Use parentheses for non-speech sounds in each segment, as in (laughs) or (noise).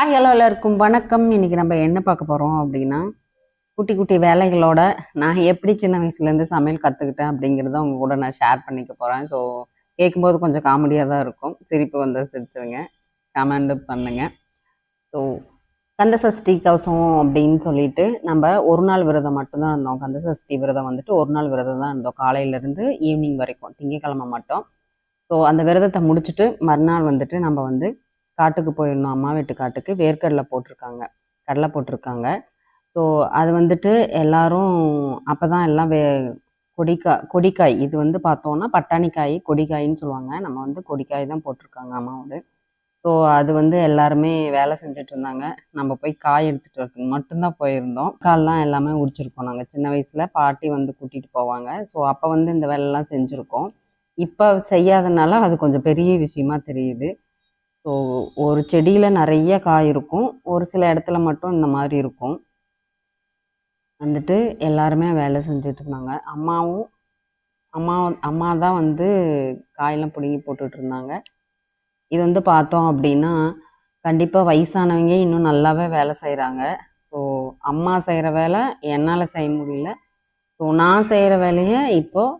Hi hello எல்லாருக்கும். வணக்கம். இன்னைக்கு நம்ம என்ன பார்க்க போகிறோம் அப்படின்னா குட்டி குட்டி வேலைகளோட நான் எப்படி சின்ன வயசுலேருந்து சமையல் கற்றுக்கிட்டேன் அப்படிங்கிறத உங்க கூட நான் ஷேர் பண்ணிக்க போகிறேன் ஸோ கேட்கும்போது கொஞ்சம் காமெடியாக தான் இருக்கும். சிரிப்பு வந்து சிரிச்சுருங்க. கமெண்ட் பண்ணுங்க. ஸோ கந்த சஷ்டி கவசம் அப்படின்னு சொல்லிட்டு நம்ம ஒரு நாள் விரதம் மட்டும்தான் இருந்தோம். கந்த சஷ்டி விரதம் வந்துட்டு ஒரு நாள் விரதம் தான் இருந்தோம். காலையிலேருந்து ஈவினிங் வரைக்கும் திங்கக்கிழமை மட்டும். ஸோ அந்த விரதத்தை முடிச்சுட்டு மறுநாள் வந்துட்டு நம்ம வந்து காட்டுக்கு போயிருந்தோம். அம்மா வீட்டு காட்டுக்கு. வேர்க்கடலை போட்டிருக்காங்க. கடலை போட்டிருக்காங்க. ஸோ அது வந்துட்டு எல்லாரும் அப்போ தான் எல்லாம் வே கொடிக்காய் கொடிக்காய். இது வந்து பார்த்தோன்னா பட்டாணிக்காய் கொடிக்காயின்னு சொல்லுவாங்க. நம்ம வந்து கொடிக்காய் தான் போட்டிருக்காங்க அம்மாவோட. ஸோ அது வந்து எல்லாருமே வேலை செஞ்சுட்டு இருந்தாங்க. நம்ம போய் காய் எடுத்துகிட்டு வரதுக்கு மட்டும்தான் போயிருந்தோம். கால்லாம் எல்லாமே உரிச்சிருக்கோம் நாங்கள் சின்ன வயசில் பாட்டி வந்து கூட்டிகிட்டு போவாங்க. ஸோ அப்போ வந்து இந்த வேலைலாம் செஞ்சுருக்கோம். இப்போ செய்யாதனால அது கொஞ்சம் பெரிய விஷயமா தெரியுது. ஸோ ஒரு செடியில் நிறைய காய் இருக்கும். ஒரு சில இடத்துல மட்டும் இந்த மாதிரி இருக்கும். வந்துட்டு எல்லாருமே வேலை செஞ்சுட்டு இருந்தாங்க. அம்மாவும் அம்மா அம்மா தான் வந்து காயெல்லாம் பிடுங்கி போட்டுட்டு இருந்தாங்க. இது வந்து பார்த்தோம் அப்படின்னா கண்டிப்பாக வயசானவங்க இன்னும் நல்லாவே வேலை செய்கிறாங்க ஸோ அம்மா செய்கிற வேலை என்னால் செய்ய முடியல. ஸோ நான் செய்கிற வேலையை இப்போது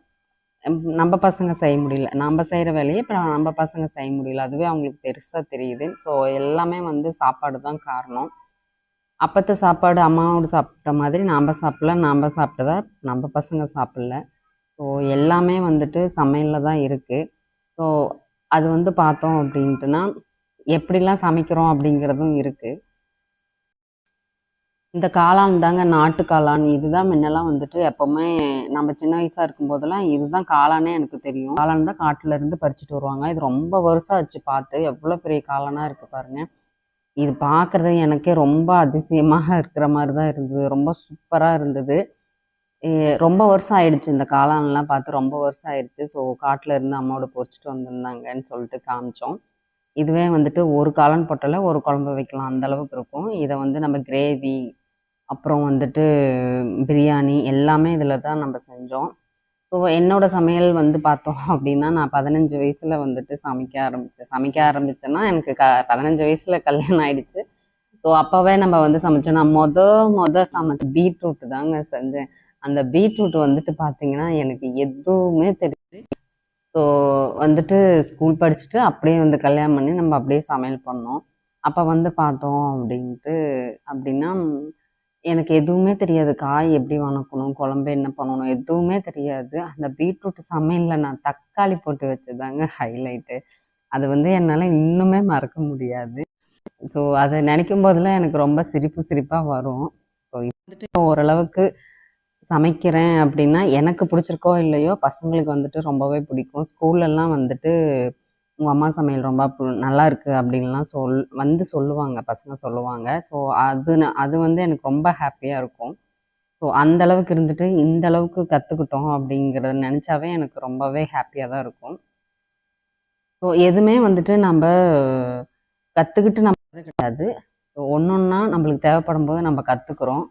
நம்ம பசங்க செய்ய முடியல. நம்ம செய்கிற வேலையை இப்போ நம்ம பசங்க செய்ய முடியல. அதுவே அவங்களுக்கு பெருசாக தெரியுது. ஸோ எல்லாமே வந்து சாப்பாடு தான் காரணம். அப்பத்த சாப்பாடு அம்மாவோட சாப்பிட்ட மாதிரி நாம் சாப்பிடல நாம் சாப்பிட்டதா நம்ம பசங்க சாப்பிடல. ஸோ எல்லாமே வந்துட்டு சமையலில் தான் இருக்குது ஸோ அது வந்து பார்த்தோம் அப்படின்ட்டுனா எப்படிலாம் சமைக்கிறோம் அப்படிங்கிறதும் இருக்குது இந்த காளான் தாங்க நாட்டு காளான். இதுதான் முன்னெல்லாம் வந்துட்டு எப்போவுமே நம்ம சின்ன வயசாக இருக்கும்போதெல்லாம் இதுதான் காளானே எனக்கு தெரியும். காளான் தான் காட்டுல இருந்து பறிச்சுட்டு வருவாங்க. இது ரொம்ப வருஷம் ஆச்சு பார்த்து. எவ்வளோ பெரிய காளானாக இருக்குது பாருங்க. இது பார்க்குறது எனக்கே ரொம்ப அதிசயமாக (laughs) இருக்கிற மாதிரி தான் இருந்தது. ரொம்ப சூப்பராக இருந்தது. ரொம்ப வருஷம் ஆயிடுச்சு இந்த காளான்லாம் பார்த்து. ரொம்ப வருஷம் ஆயிடுச்சு. ஸோ காட்டில் இருந்து அம்மாவோட பொறிச்சிட்டு வந்திருந்தாங்கன்னு சொல்லிட்டு காமிச்சோம். இதுவே வந்துட்டு ஒரு காளான் போட்டாலே ஒரு குழம்பு வைக்கலாம். அந்த அளவுக்கு இருக்கும். இதை வந்து நம்ம கிரேவி அப்புறம் வந்துட்டு பிரியாணி எல்லாமே இதில் தான் நம்ம செஞ்சோம். ஸோ என்னோடய சமையல் வந்து பார்த்தோம் அப்படின்னா நான் பதினஞ்சு வயசில் வந்துட்டு சமைக்க ஆரம்பித்தேன் சமைக்க ஆரம்பித்தேன்னா எனக்கு க பதினஞ்சு வயசில் கல்யாணம் ஆயிடுச்சு. ஸோ அப்போவே நம்ம வந்து சமைச்சோம். நான் மொத மொத சமைச்ச பீட்ரூட் தாங்க செஞ்சேன். அந்த பீட்ரூட் வந்துட்டு பார்த்தீங்கன்னா எனக்கு எதுவுமே தெரியாது. ஸோ வந்துட்டு ஸ்கூல் படிச்சுட்டு அப்படியே வந்து கல்யாணம் பண்ணி நம்ம அப்படியே சமையல் பண்ணோம். அப்போ வந்து பார்த்தோம் அப்படின்ட்டு அப்படின்னா எனக்கு எதுவுமே தெரியாது. காய் எப்படி வணக்கணும் குழம்பு என்ன பண்ணணும் எதுவுமே தெரியாது. அந்த பீட்ரூட் சமையலில் நான் தக்காளி போட்டு வச்சதாங்க ஹைலைட்டு. அது வந்து என்னால் இன்னுமே மறக்க முடியாது. ஸோ அதை நினைக்கும் போதெல்லாம் எனக்கு ரொம்ப சிரிப்பு சிரிப்பாக வரும். ஸோ வந்துட்டு ஓரளவுக்கு சமைக்கிறேன் அப்படின்னா எனக்கு பிடிச்சிருக்கோ இல்லையோ பசங்களுக்கு வந்துட்டு ரொம்பவே பிடிக்கும். ஸ்கூல்லலாம் வந்துட்டு உங்கள் அம்மா சமையல் ரொம்ப பு- நல்லா இருக்குது அப்படின்லாம் சொல் வந்து சொல்லுவாங்க பசங்க சொல்லுவாங்க. ஸோ அது அது வந்து எனக்கு ரொம்ப ஹாப்பியாக இருக்கும். ஸோ அந்த அளவுக்கு இருந்துட்டு இந்த அளவுக்கு கற்றுக்கிட்டோம் அப்படிங்கிறத நினச்சாவே எனக்கு ரொம்பவே ஹாப்பியாக தான் இருக்கும். ஸோ எதுவுமே வந்துட்டு நம்ம கற்றுக்கிட்டு நம்ம கிடையாது. கிடையாது ஒன்று ஒன்றா நம்மளுக்கு தேவைப்படும் போது நம்ம கற்றுக்குறோம்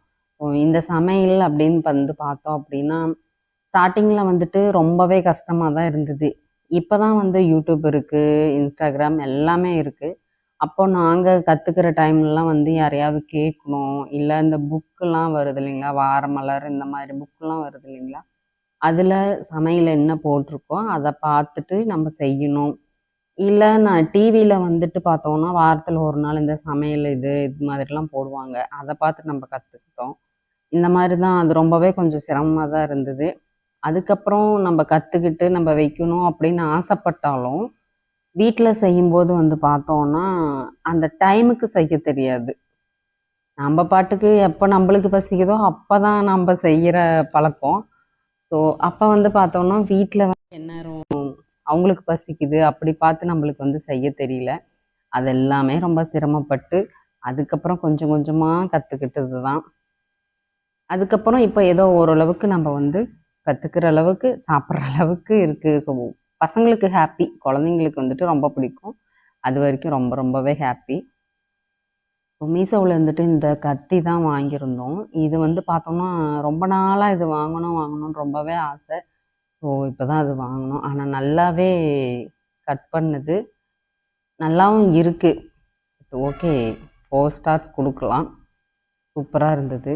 இந்த சமையல் அப்படின்னு வந்து பார்த்தோம் அப்படின்னா ஸ்டார்டிங்கில் வந்துட்டு ரொம்பவே கஷ்டமாக தான் இருந்தது. இப்போ தான் வந்து யூடியூப் இருக்குது இன்ஸ்டாகிராம் எல்லாமே இருக்குது அப்போ நாங்கள் கற்றுக்கிற டைம்லலாம் வந்து யாரையாவது கேட்கணும் இல்லை இந்த புக்கெலாம் வருது இல்லைங்களா? வாரமலர் இந்த மாதிரி புக்கெலாம் வருது இல்லைங்களா? அதில் சமையல் என்ன போட்டிருக்கோ அதை பார்த்துட்டு நம்ம செய்யணும். இல்லை நான் டிவியில் வந்துட்டு பார்த்தோன்னா வாரத்தில் ஒரு நாள் இந்த சமையல் இது இது மாதிரிலாம் போடுவாங்க. அதை பார்த்து நம்ம கற்றுக்கிட்டோம் இந்த மாதிரி தான் அது ரொம்பவே கொஞ்சம் சிரமமாக தான் இருந்தது. அதுக்கப்புறம் நம்ம கற்றுக்கிட்டு நம்ம வைக்கணும் அப்படின்னு ஆசைப்பட்டாலும் வீட்டில் செய்யும்போது வந்து பார்த்தோன்னா அந்த டைமுக்கு செய்ய தெரியாது. நம்ம பாட்டுக்கு எப்போ நம்மளுக்கு பசிக்குதோ அப்போ தான் நம்ம செய்கிற பழக்கம். ஸோ அப்போ வந்து பார்த்தோன்னா வீட்டில் வந்து எந்நேரம் அவங்களுக்கு பசிக்குது அப்படி பார்த்து நம்மளுக்கு வந்து செய்ய தெரியல. அது எல்லாமே ரொம்ப சிரமப்பட்டு அதுக்கப்புறம் கொஞ்சம் கொஞ்சமாக கற்றுக்கிட்டது தான் அதுக்கப்புறம் இப்போ ஏதோ ஓரளவுக்கு நம்ம வந்து கற்றுக்கிற அளவுக்கு சாப்பிட்ற அளவுக்கு இருக்குது ஸோ பசங்களுக்கு ஹாப்பி குழந்தைங்களுக்கு வந்துட்டு ரொம்ப பிடிக்கும். அது வரைக்கும் ரொம்ப ரொம்பவே ஹாப்பி இப்போ மீஷோவில் இருந்துட்டு இந்த கத்தி தான் வாங்கியிருந்தோம். இது வந்து பார்த்தோம்னா ரொம்ப நாளாக இது வாங்கணும் வாங்கணும்னு ரொம்பவே ஆசை. ஸோ இப்போ தான் அது வாங்கினோம் ஆனால் நல்லாவே கட் பண்ணுது. நல்லாவும் இருக்குது ஓகே ஃபோர் ஸ்டார்ஸ் கொடுக்கலாம். சூப்பராக இருந்தது.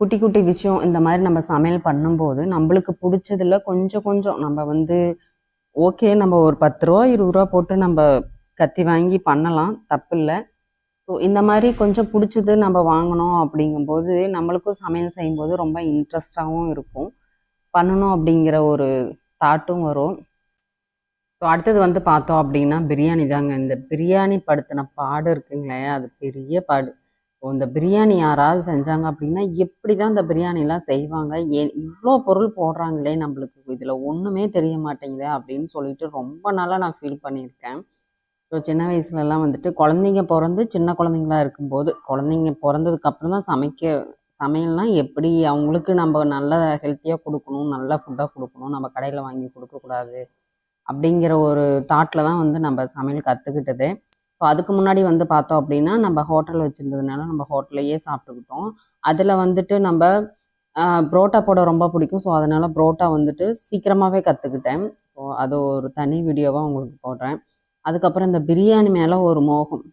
குட்டி குட்டி விஷயம் இந்த மாதிரி நம்ம சமையல் பண்ணும்போது நம்மளுக்கு பிடிச்சதுல கொஞ்சம் கொஞ்சம் நம்ம வந்து ஓகே நம்ம ஒரு பத்து ரூபா இருபது ரூபா போட்டு நம்ம கத்தி வாங்கி பண்ணலாம். தப்பு இல்லை ஸோ இந்த மாதிரி கொஞ்சம் பிடிச்சது நம்ம வாங்கணும் அப்படிங்கும்போது நம்மளுக்கும் சமையல் செய்யும்போது ரொம்ப இன்ட்ரெஸ்டாகவும் இருக்கும். பண்ணணும் அப்படிங்கிற ஒரு தாட்டும் வரும். ஸோ அடுத்தது வந்து பார்த்தோம் அப்படின்னா பிரியாணி தாங்க. இந்த பிரியாணி படுத்தின பாடு இருக்குங்களே அது பெரிய பாடு. இந்த பிரியாணி யாராவது செஞ்சாங்க அப்படின்னா எப்படி தான் இந்த பிரியாணிலாம் செய்வாங்க? ஏ இவ்வளோ பொருள் போடுறாங்களே நம்மளுக்கு. இதில் ஒன்றுமே தெரிய மாட்டேங்குது அப்படின்னு சொல்லிட்டு ரொம்ப நாளாக நான் ஃபீல் பண்ணியிருக்கேன். ஸோ சின்ன வயசுலலாம் வந்துட்டு குழந்தைங்க பிறந்து சின்ன குழந்தைங்களா இருக்கும்போது குழந்தைங்க பிறந்ததுக்கு அப்புறம் தான் சமைக்க சமையல்னால் எப்படி? அவங்களுக்கு நம்ம நல்ல ஹெல்த்தியாக கொடுக்கணும் நல்ல ஃபுட்டாக கொடுக்கணும் நம்ம கடையில் வாங்கி கொடுக்கக்கூடாது அப்படிங்கிற ஒரு தாட்டில் தான் வந்து நம்ம சமையல் கற்றுக்கிட்டது ஸோ அதுக்கு முன்னாடி வந்து பார்த்தோம் அப்படின்னா நம்ம ஹோட்டல் வச்சுருந்ததுனால நம்ம ஹோட்டல்லையே சாப்பிட்டுக்கிட்டோம். அதில் வந்துட்டு நம்ம புரோட்டா போட ரொம்ப பிடிக்கும். ஸோ அதனால் புரோட்டா வந்துட்டு சீக்கிரமாகவே கற்றுக்கிட்டேன் ஸோ அது ஒரு தனி வீடியோவாக உங்களுக்கு போடுறேன். அதுக்கப்புறம் இந்த பிரியாணி மேலே ஒரு மோகம்.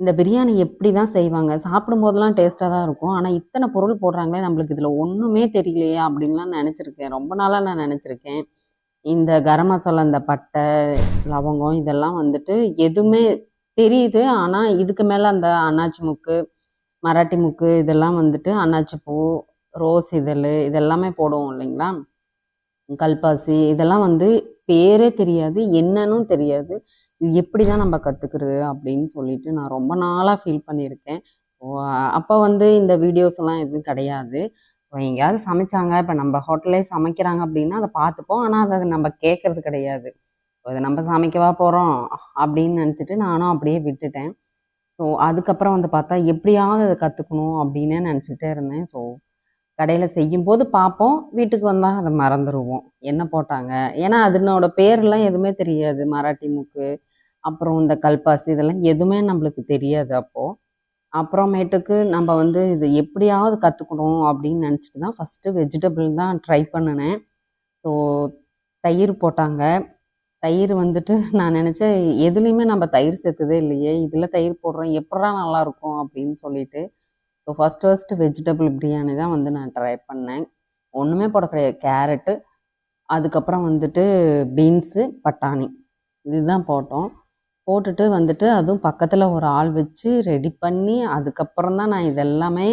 இந்த பிரியாணி எப்படி தான் செய்வாங்க? சாப்பிடும்போதெல்லாம் டேஸ்ட்டாக தான் இருக்கும். ஆனால் இத்தனை பொருள் போடுறாங்களே நம்மளுக்கு இதில் ஒன்றுமே தெரியலையே அப்படின்லாம் நினச்சிருக்கேன். ரொம்ப நாளாக நான் நினச்சிருக்கேன். இந்த கரம் மசாலா இந்த பட்டை லவங்கம் இதெல்லாம் வந்துட்டு எதுவுமே தெரியுது. ஆனால் இதுக்கு மேலே அந்த அண்ணாச்சி முக்கு மராட்டி முக்கு இதெல்லாம் வந்துட்டு அண்ணாச்சி பூ ரோஸ் இதழ் இதெல்லாமே போடுவோம் இல்லைங்களா? கல்பாசி இதெல்லாம் வந்து பேரே தெரியாது என்னன்னு தெரியாது. இது எப்படி தான் நம்ம கற்றுக்கிறது அப்படின்னு சொல்லிட்டு நான் ரொம்ப நாளாக ஃபீல் பண்ணியிருக்கேன். அப்போ வந்து இந்த வீடியோஸ் எல்லாம் எதுவும் கிடையாது. எங்கேயாவது சமைச்சாங்க இப்போ நம்ம ஹோட்டல்லே சமைக்கிறாங்க அப்படின்னா அதை பார்த்துப்போம். ஆனால் அதை நம்ம கேட்கறது கிடையாது. இதை நம்ம சமைக்கவா போகிறோம் அப்படின்னு நினச்சிட்டு நானும் அப்படியே விட்டுட்டேன். ஸோ அதுக்கப்புறம் வந்து பார்த்தா எப்படியாவது அதை கற்றுக்கணும் அப்படின்னு நினச்சிக்கிட்டே இருந்தேன். ஸோ கடையில் செய்யும்போது பார்ப்போம். வீட்டுக்கு வந்தால் அதை மறந்துடுவோம் என்ன போட்டாங்க? ஏன்னா அதனோட பேர்லாம் எதுவுமே தெரியாது. மராட்டி முக்கு அப்புறம் இந்த கல்பாசி இதெல்லாம் எதுவுமே நம்மளுக்கு தெரியாது அப்போது அப்புறமேட்டுக்கு நம்ம வந்து இது எப்படியாவது கற்றுக்கணும் அப்படின்னு நினச்சிட்டு தான் ஃபஸ்ட்டு வெஜிடபிள் தான் ட்ரை பண்ணினேன். ஸோ தயிர் போட்டாங்க. தயிர் வந்துட்டு (laughs) நான் நினச்சேன் எதுலேயுமே நம்ம தயிர் சேர்த்ததே இல்லையே இதில் தயிர் போடுறோம் எப்படா நல்லாயிருக்கும் அப்படின்னு சொல்லிட்டு so first first vegetable biryani தான் வந்து நான் ட்ரை பண்ணேன். ஒன்றுமே போட கிடையாது கேரட்டு அதுக்கப்புறம் வந்துட்டு பீன்ஸு பட்டாணி இதுதான் போட்டோம். போட்டுட்டு வந்துட்டு அதுவும் பக்கத்தில் ஒரு ஆள் வச்சு ரெடி பண்ணி அதுக்கப்புறம் தான் நான் இதெல்லாமே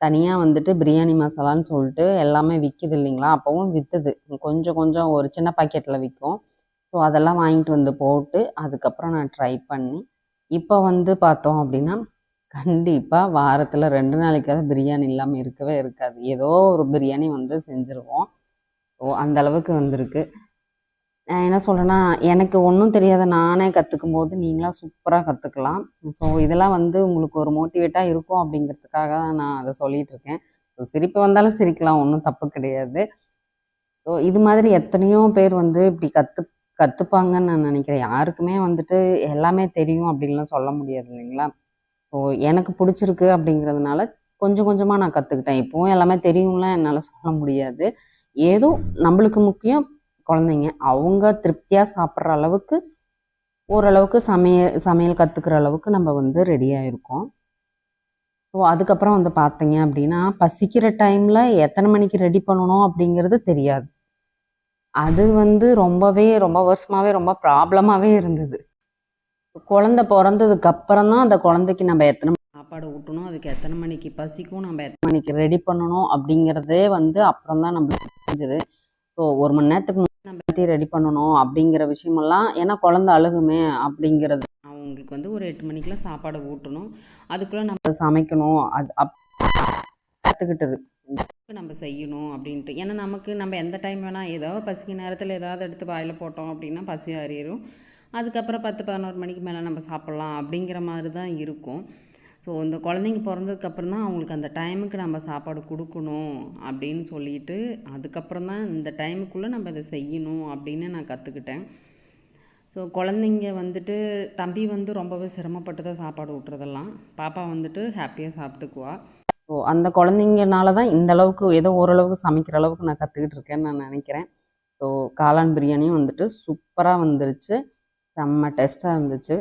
தனியாக வந்துட்டு பிரியாணி மசாலான்னு சொல்லிட்டு எல்லாமே விற்கிது இல்லைங்களா? அப்போவும் விற்றுது கொஞ்சம் கொஞ்சம் ஒரு சின்ன பாக்கெட்டில் விற்கும் ஸோ அதெல்லாம் வாங்கிட்டு வந்து போட்டு அதுக்கப்புறம் நான் ட்ரை பண்ணி இப்போ வந்து பார்த்தோம் அப்படின்னா கண்டிப்பாக வாரத்தில் ரெண்டு நாளைக்காவது பிரியாணி இல்லாமல் இருக்கவே இருக்காது. ஏதோ ஒரு பிரியாணி வந்து செஞ்சுருவோம். ஸோ அந்த அளவுக்கு வந்திருக்கு. நான் என்ன சொல்கிறேன்னா எனக்கு ஒன்றும் தெரியாத நானே கற்றுக்கும் போது நீங்களாம் சூப்பராக கற்றுக்கலாம் ஸோ இதெல்லாம் வந்து உங்களுக்கு ஒரு மோட்டிவேட்டாக இருக்கும் அப்படிங்கிறதுக்காக தான் நான் அதை சொல்லிகிட்டு இருக்கேன். ஸோ சிரிப்பு வந்தாலும் சிரிக்கலாம் ஒன்றும் தப்பு கிடையாது. ஸோ இது மாதிரி எத்தனையோ பேர் வந்து இப்படி கற்று கற்றுப்பாங்கன்னு நான் நினைக்கிறேன். யாருக்குமே வந்துட்டு எல்லாமே தெரியும் அப்படின்லாம் சொல்ல முடியாது இல்லைங்களா? ஸோ எனக்கு பிடிச்சிருக்கு அப்படிங்கிறதுனால கொஞ்சம் கொஞ்சமாக நான் கற்றுக்கிட்டேன் இப்போவும் எல்லாமே தெரியும்லாம் என்னால் சொல்ல முடியாது. ஏதோ நம்மளுக்கு முக்கியம் குழந்தைங்க. அவங்க திருப்தியாக சாப்பிட்ற அளவுக்கு ஓரளவுக்கு சமையல் சமையல் கற்றுக்கிற அளவுக்கு நம்ம வந்து ரெடியாக இருக்கோம் ஸோ அதுக்கப்புறம் வந்து பார்த்தீங்க அப்படின்னா பசிக்கிற டைமில் எத்தனை மணிக்கு ரெடி பண்ணணும் அப்படிங்கிறது தெரியாது. அது வந்து ரொம்பவே ரொம்ப வருஷமாகவே ரொம்ப ப்ராப்ளமாகவே இருந்தது. குழந்த பிறந்ததுக்கு அப்புறம் தான் அந்த குழந்தைக்கு நம்ம எத்தனை சாப்பாடு ஊட்டணும் அதுக்கு எத்தனை மணிக்கு பசிக்கும் நம்ம எத்தனை மணிக்கு ரெடி பண்ணணும் அப்படிங்கிறதே வந்து அப்புறம் தான் நம்மளுக்கு தெரிஞ்சது ஸோ ஒரு மணி நேரத்துக்கு முன்னாடி நம்ம எல்லாத்தையும் ரெடி பண்ணணும் அப்படிங்கிற விஷயமெல்லாம் ஏன்னா குழந்த அழுகுமே அப்படிங்கிறது அவங்களுக்கு வந்து ஒரு எட்டு மணிக்கெலாம் சாப்பாடு ஊட்டணும். அதுக்குள்ளே நம்ம சமைக்கணும். அது அப் கற்றுக்கிட்டது நம்ம செய்யணும் அப்படின்ட்டு. ஏன்னா நமக்கு நம்ம எந்த டைம் வேணால் ஏதோ பசிக்கு நேரத்தில் ஏதாவது எடுத்து வாயில் போட்டோம் அப்படின்னா பசி அறியிடும் அதுக்கப்புறம் பத்து பதினோரு மணிக்கு மேலே நம்ம சாப்பிட்லாம் அப்படிங்கிற மாதிரி தான் இருக்கும். ஸோ இந்த குழந்தைங்க பிறந்ததுக்கப்புறம் தான் அவங்களுக்கு அந்த டைமுக்கு நம்ம சாப்பாடு கொடுக்கணும் அப்படின்னு சொல்லிட்டு அதுக்கப்புறம் தான் இந்த டைமுக்குள்ளே நம்ம இதை செய்யணும் அப்படின்னு நான் கற்றுக்கிட்டேன் ஸோ குழந்தைங்க வந்துட்டு தம்பி வந்து ரொம்பவே சிரமப்பட்டு தான் சாப்பாடு ஊட்டுறதெல்லாம். பாப்பா வந்துட்டு ஹாப்பியாக சாப்பிட்டுக்குவா. ஸோ அந்த குழந்தைங்கனால தான் இந்த அளவுக்கு ஏதோ ஓரளவுக்கு சமைக்கிற அளவுக்கு நான் கற்றுக்கிட்டு இருக்கேன்னு நான் நினைக்கிறேன். ஸோ காளான் பிரியாணியும் வந்துட்டு சூப்பராக வந்துருச்சு. செம்ம டேஸ்ட்டாக இருந்துச்சு.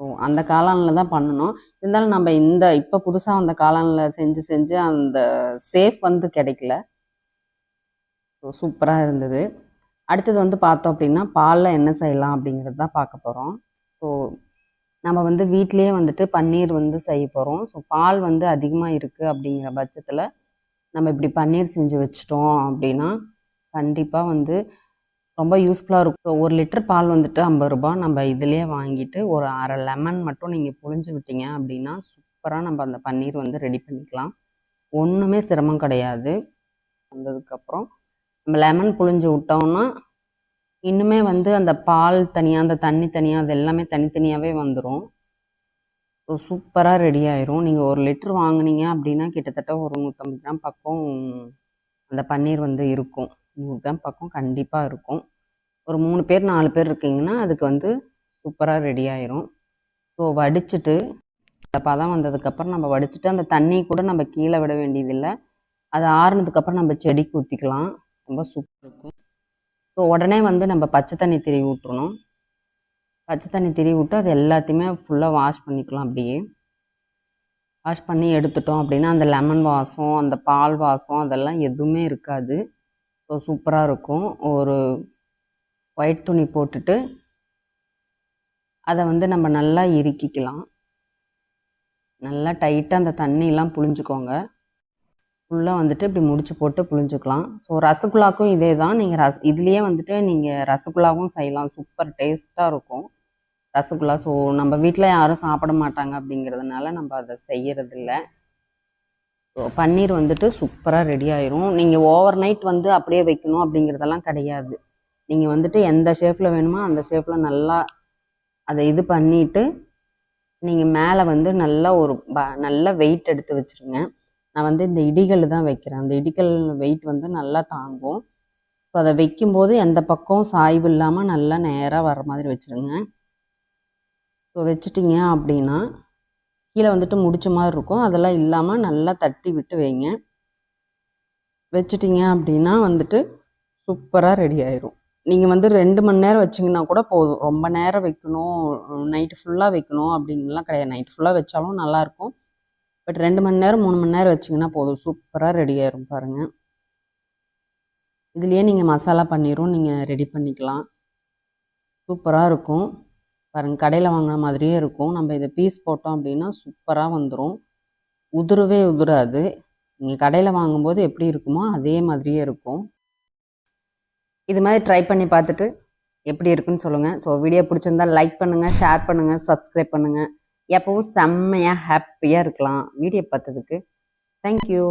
ஸோ அந்த காளானில் தான் பண்ணணும். இருந்தாலும் நம்ம இந்த இப்போ புதுசாக அந்த காளானில் செஞ்சு செஞ்சு அந்த சேஃப் வந்து கிடைக்கல. ஸோ சூப்பராக இருந்தது. அடுத்தது வந்து பார்த்தோம் அப்படின்னா பாலில் என்ன செய்யலாம் அப்படிங்கிறது தான் பார்க்க போகிறோம் ஸோ நம்ம வந்து வீட்டிலேயே வந்துட்டு பன்னீர் வந்து செய்ய போகிறோம் ஸோ பால் வந்து அதிகமாக இருக்குது அப்படிங்கிற பட்சத்தில் நம்ம இப்படி பன்னீர் செஞ்சு வச்சிட்டோம் அப்படின்னா கண்டிப்பாக வந்து ரொம்ப யூஸ்ஃபுல்லாக இருக்கும். ஒரு லிட்டர் பால் வந்துட்டு ஐம்பது ரூபா நம்ம இதுலேயே வாங்கிட்டு ஒரு அரை லெமன் மட்டும் நீங்கள் புழிஞ்சு விட்டீங்க அப்படின்னா சூப்பராக நம்ம அந்த பன்னீர் வந்து ரெடி பண்ணிக்கலாம். ஒன்றுமே சிரமம் கிடையாது. வந்ததுக்கப்புறம் நம்ம லெமன் புழிஞ்சு விட்டோம்னா இன்னுமே வந்து அந்த பால் தனியாக அந்த தண்ணி தனியாக அது எல்லாமே தனித்தனியாகவே வந்துடும் ஸோ சூப்பராக ரெடி ஆயிரும். நீங்கள் ஒரு லிட்டர் வாங்குனீங்க அப்படின்னா கிட்டத்தட்ட ஒரு நூற்றம்பது கிராம் பக்கம் அந்த பன்னீர் வந்து இருக்கும். நூறு கிராம் பக்கம் கண்டிப்பாக இருக்கும். ஒரு மூணு பேர் நாலு பேர் இருக்கீங்கன்னா அதுக்கு வந்து சூப்பராக ரெடி ஆயிரும். ஸோ வடிச்சுட்டு அந்த பதம் வந்ததுக்கப்புறம் நம்ம வடிச்சிட்டு அந்த தண்ணி கூட நம்ம கீழே விட வேண்டியதில்லை. அது ஆறுனதுக்கப்புறம் நம்ம செடிக்கு ஊற்றிக்கலாம் ரொம்ப சூப்பர் இருக்கும். ஸோ உடனே வந்து நம்ம பச்சை தண்ணி திருவி விட்டுறணும். பச்சை தண்ணி திருவி விட்டு அது எல்லாத்தையுமே ஃபுல்லாக வாஷ் பண்ணிக்கலாம் அப்படியே. வாஷ் பண்ணி எடுத்துட்டோம் அப்படின்னா அந்த லெமன் வாசம் அந்த பால் வாசம் அதெல்லாம் எதுவுமே இருக்காது. ஸோ சூப்பராக இருக்கும். ஒரு ஒயிட் துணி போட்டுட்டு அதை வந்து நம்ம நல்லா இறுக்கிக்கலாம். நல்லா டைட்டாக அந்த தண்ணியெலாம் புழிஞ்சுக்கோங்க. ஃபுல்லாக வந்துட்டு இப்படி முடிச்சு போட்டு புளிஞ்சுக்கலாம் ஸோ ரசகுல்லாக்கும் இதே தான். நீங்கள் ரஸ் இதுலேயே வந்துட்டு நீங்கள் ரசகுல்லாவும் செய்யலாம். சூப்பர் டேஸ்ட்டாக இருக்கும். ரசகுல்லா ஸோ நம்ம வீட்டில் யாரும் சாப்பிட மாட்டாங்க அப்படிங்கிறதுனால நம்ம அதை செய்யறதில்ல. ஸோ பன்னீர் வந்துட்டு சூப்பராக ரெடி ஆயிரும். நீங்கள் ஓவர் நைட் வந்து அப்படியே வைக்கணும் அப்படிங்கிறதெல்லாம் கிடையாது. நீங்கள் வந்துட்டு எந்த ஷேப்பில் வேணுமோ அந்த ஷேப்பில் நல்லா அதை இது பண்ணிவிட்டு நீங்கள் மேலே வந்து நல்லா ஒரு ப நல்ல வெயிட் எடுத்து வச்சுருங்க. நான் வந்து இந்த இடிகள் தான் வைக்கிறேன். அந்த இடிகள் வெயிட் வந்து நல்லா தாங்கும். இப்போ அதை வைக்கும்போது எந்த பக்கம் சாய்வு இல்லாமல் நல்லா நேராக வர மாதிரி வச்சுருங்க. இப்போ வச்சுட்டிங்க அப்படின்னா கீழே வந்துட்டு முடிச்ச மாதிரி இருக்கும். அதெல்லாம் இல்லாமல் நல்லா தட்டி விட்டு வைங்க. வச்சுட்டிங்க அப்படின்னா வந்துட்டு சூப்பராக ரெடி ஆயிரும். நீங்கள் வந்து ரெண்டு மணி நேரம் வச்சிங்கன்னா கூட போதும். ரொம்ப நேரம் வைக்கணும். நைட்டு ஃபுல்லாக வைக்கணும் அப்படின்லாம் கிடையாது. நைட் ஃபுல்லாக வச்சாலும் நல்லாயிருக்கும் பட் ரெண்டு மணி நேரம் மூணு மணி நேரம் வச்சிங்கன்னா போதும். சூப்பராக ரெடி ஆயிரும் பாருங்கள் இதுலேயே நீங்கள் மசாலா பன்னீரும் நீங்கள் ரெடி பண்ணிக்கலாம். சூப்பராக இருக்கும். பாருங்கள் கடையில் வாங்கின மாதிரியே இருக்கும். நம்ம இதை பீஸ் போட்டோம் அப்படின்னா சூப்பராக வந்துடும் உதிரவே உதிராது. நீங்கள் கடையில் வாங்கும்போது எப்படி இருக்குமோ அதே மாதிரியே இருக்கும். இது மாதிரி ட்ரை பண்ணி பார்த்துட்டு எப்படி இருக்குன்னு சொல்லுங்கள் ஸோ வீடியோ பிடிச்சிருந்தா லைக் பண்ணுங்கள் ஷேர் பண்ணுங்கள் சப்ஸ்கிரைப் பண்ணுங்கள் எப்பவும் செம்மையாக ஹாப்பியாக இருக்கலாம். வீடியோ பார்த்ததுக்கு தேங்க்யூ